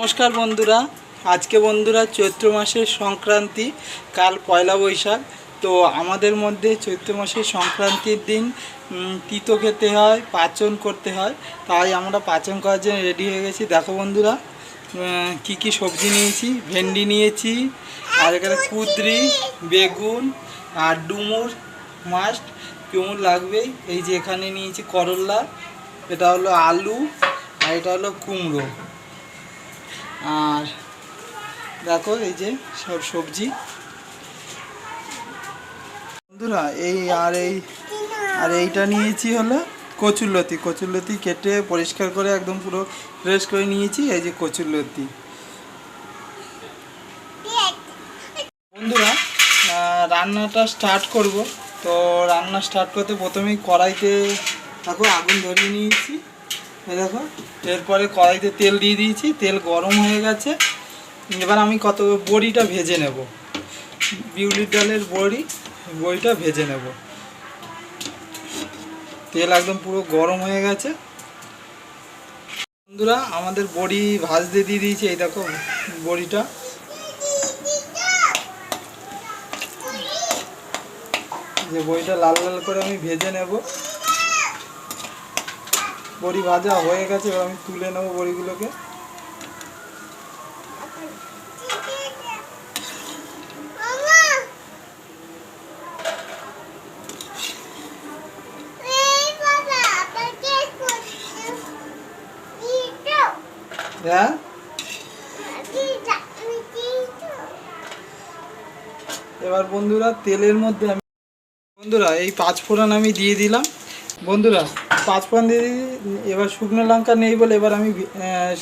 নমস্কার বন্ধুরা। আজকে বন্ধুরা চৈত্র মাসের সংক্রান্তি, কাল পয়লা বৈশাখ। তো আমাদের মধ্যে চৈত্র মাসের সংক্রান্তির দিন তিতো খেতে হয়, পাচন করতে হয়। তাই আমরা পাচন করার জন্য রেডি হয়ে গেছি। দেখো বন্ধুরা কি কি সবজি নিয়েছি? ভেন্ডি নিয়েছি, আর এখানে কুদরি, বেগুন, আর ডুমুর মাস্ট ডুমুর লাগবেই এই যে এখানে নিয়েছি করলা, এটা হলো আলু, আর এটা হলো কুমড়ো। আর দেখো এই যে সব সবজি। বন্ধুরা, এই আর এই, আর এইটা নিয়েছি হলো কচুরলতি কচুরলতি কেটে পরিষ্কার করে একদম পুরো ফ্রেশ করে নিয়েছি, এই যে কচুরলতি বন্ধুরা রান্নাটা স্টার্ট করব। তো রান্না স্টার্ট করতে প্রথমেই কড়াইতে দেখো আগুন ধরিয়ে নিয়েছি। দেখো, এরপরে কড়াইতে তেল দিয়ে দিয়েছি, তেল গরম হয়ে গেছে। এবার আমি কত বড়িটা ভেজে নেব। বিউলির ডালের বড়ি, বড়িটা ভেজে নেব। তেল একদম পুরো গরম হয়ে গেছে। বন্ধুরা, আমাদের বড়ি ভাজতে দিয়ে দিয়েছি, এই দেখো বড়িটা। যে বড়িটা লাল লাল করে আমি ভেজে নেব। বড়ি ভাজা হয়ে গেছে, এবার আমি তুলে নেব বড়িগুলোকে। হ্যাঁ? এবার বন্ধুরা, তেলের মধ্যে আমি বন্ধুরা, এই পাঁচ ফোড়ন আমি দিয়ে দিলাম। বন্ধুরা পাঁচ ফোড়ন দিয়ে দিই, এবার শুকনো লঙ্কা নেই বলে এবার আমি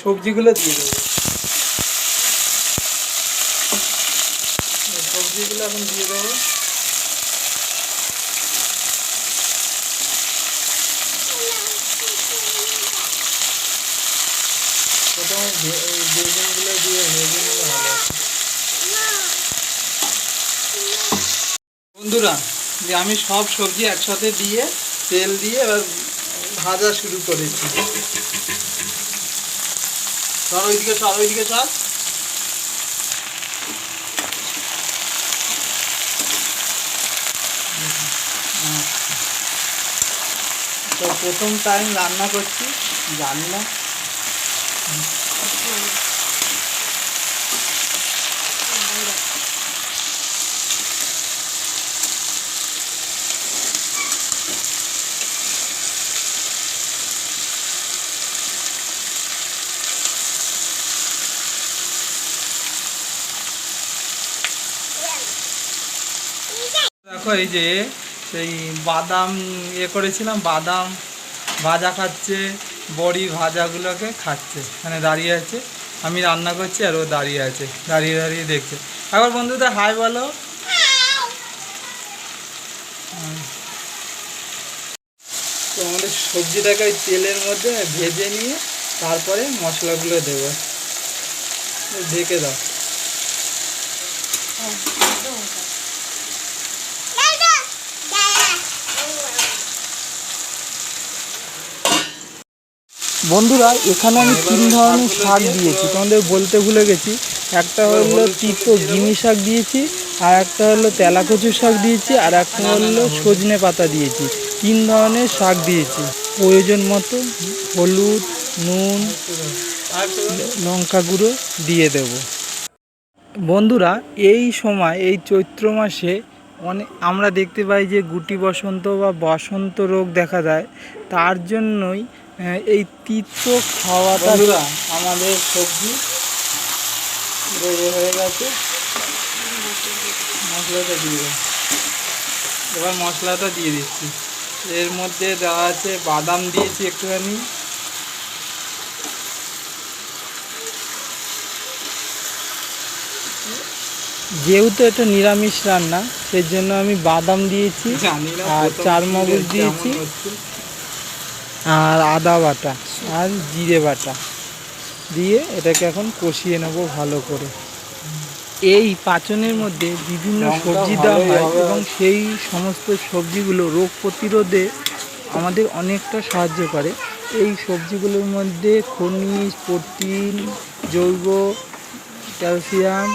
সবজিগুলো দিয়ে দেবো সবজিগুলো এখন দিয়ে দেবো প্রথমে দিয়ে ভেজে। বন্ধুরা, যে আমি সব সবজি একসাথে দিয়ে তেল দিয়ে এবার ভাজা শুরু করেছি। সর ওইদিকে সর ওইদিকে সর তো প্রথম টাইম রান্না করছি, জানি না। দেখো এই যে সেই বাদাম ইয়ে করেছিলাম, বাদাম ভাজা খাচ্ছে, বড়ি ভাজাগুলোকে খাচ্ছে মানে দাঁড়িয়ে আছে। আমি রান্না করছি আর ও দাঁড়িয়ে আছে, দাঁড়িয়ে দাঁড়িয়ে দেখছে। একবার বন্ধুদের হাই বলো। তো আমাদের সবজিটাকে ওই তেলের মধ্যে ভেজে নিয়ে তারপরে মশলাগুলো দেবো। ঢেকে দাও। বন্ধুরা, এখানে আমি তিন ধরনের শাক দিয়েছি। তোমাদের বলতে ভুলে গেছি। একটা হলো তিতো গিমি শাক দিয়েছি, আর একটা হলো তেলাকচু শাক দিয়েছি, আর একটা হলো সজনে পাতা দিয়েছি। তিন ধরনের শাক দিয়েছি। প্রয়োজন মতো হলুদ, নুন, লঙ্কা গুঁড়ো দিয়ে দেব। বন্ধুরা, এই সময়, এই চৈত্র মাসে অনেক আমরা দেখতে পাই যে গুটি বসন্ত বা বসন্ত রোগ দেখা দেয় তার জন্যই এই তিতো খাওয়াটা আমাদের সবজি হয়ে গেছে। মশলাটা দিয়ে এবার মশলাটা দিয়ে দিচ্ছি। এর মধ্যে দেওয়া আছে বাদাম দিয়েছি একটুখানি। যেহেতু এটা নিরামিষ রান্না সেই জন্য আমি বাদাম দিয়েছি আর চারমগজ দিয়েছি। আর আদা বাটা আর জিরে বাটা দিয়ে এটাকে এখন কষিয়ে নেব ভালো করে। এই পাচনের মধ্যে বিভিন্ন সবজি দেওয়া হয় এবং সেই সমস্ত সবজিগুলো রোগ প্রতিরোধে আমাদের অনেকটা সাহায্য করে। এই সবজিগুলোর মধ্যে খনিজ প্রোটিন জৈব ক্যালসিয়াম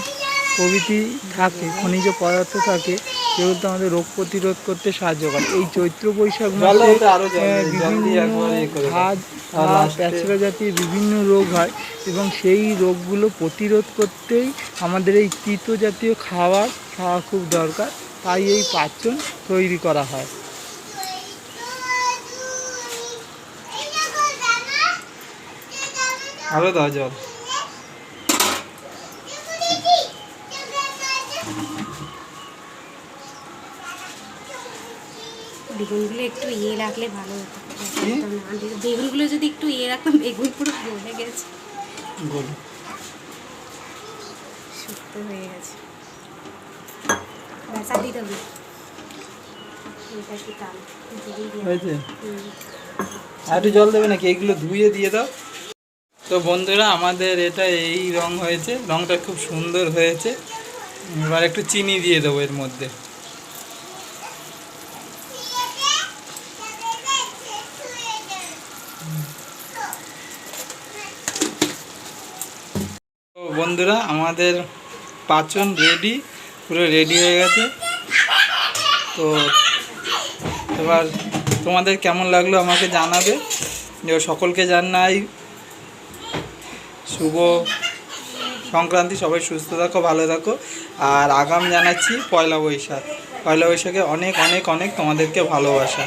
প্রভৃতি থাকে খনিজ পদার্থ থাকে। যেগুলো তো আমাদের রোগ প্রতিরোধ করতে সাহায্য করে। এই চৈত্র বৈশাখ মাসে last এ- প্যাঁচড়া জাতীয় বিভিন্ন রোগ হয় এবং সেই রোগগুলো প্রতিরোধ করতেই আমাদের এই তিতো জাতীয় খাবার খাওয়া খুব দরকার। তাই এই পাচন তৈরি করা হয়। আরও দাও জল। বেগুনগুলো একটু ইয়ে রাখলে ভালো হতো। বেগুনগুলো যদি একটু ইয়ে রাখতাম বেগুন পুরো গলে গেছে। শুক্তো হয়ে গেছে। দিতে হবে। আর একটু জল দেবে নাকি? ধুয়ে দিয়ে দাও। তো বন্ধুরা আমাদের এটা এই রং হয়েছে। রংটা খুব সুন্দর হয়েছে। এবার একটু চিনি দিয়ে দেবো এর মধ্যে। বন্ধুরা, আমাদের পাচন রেডি পুরো রেডি হয়ে গেছে। তো এবার তোমাদের কেমন লাগল আমাকে জানাবে। যে সকলকে জানাই শুভ সংক্রান্তি, সবাই সুস্থ থাকো, ভালো থাকো। আর আগাম জানাচ্ছি পয়লা বৈশাখ। পয়লা বৈশাখে অনেক অনেক অনেক তোমাদেরকে ভালোবাসা।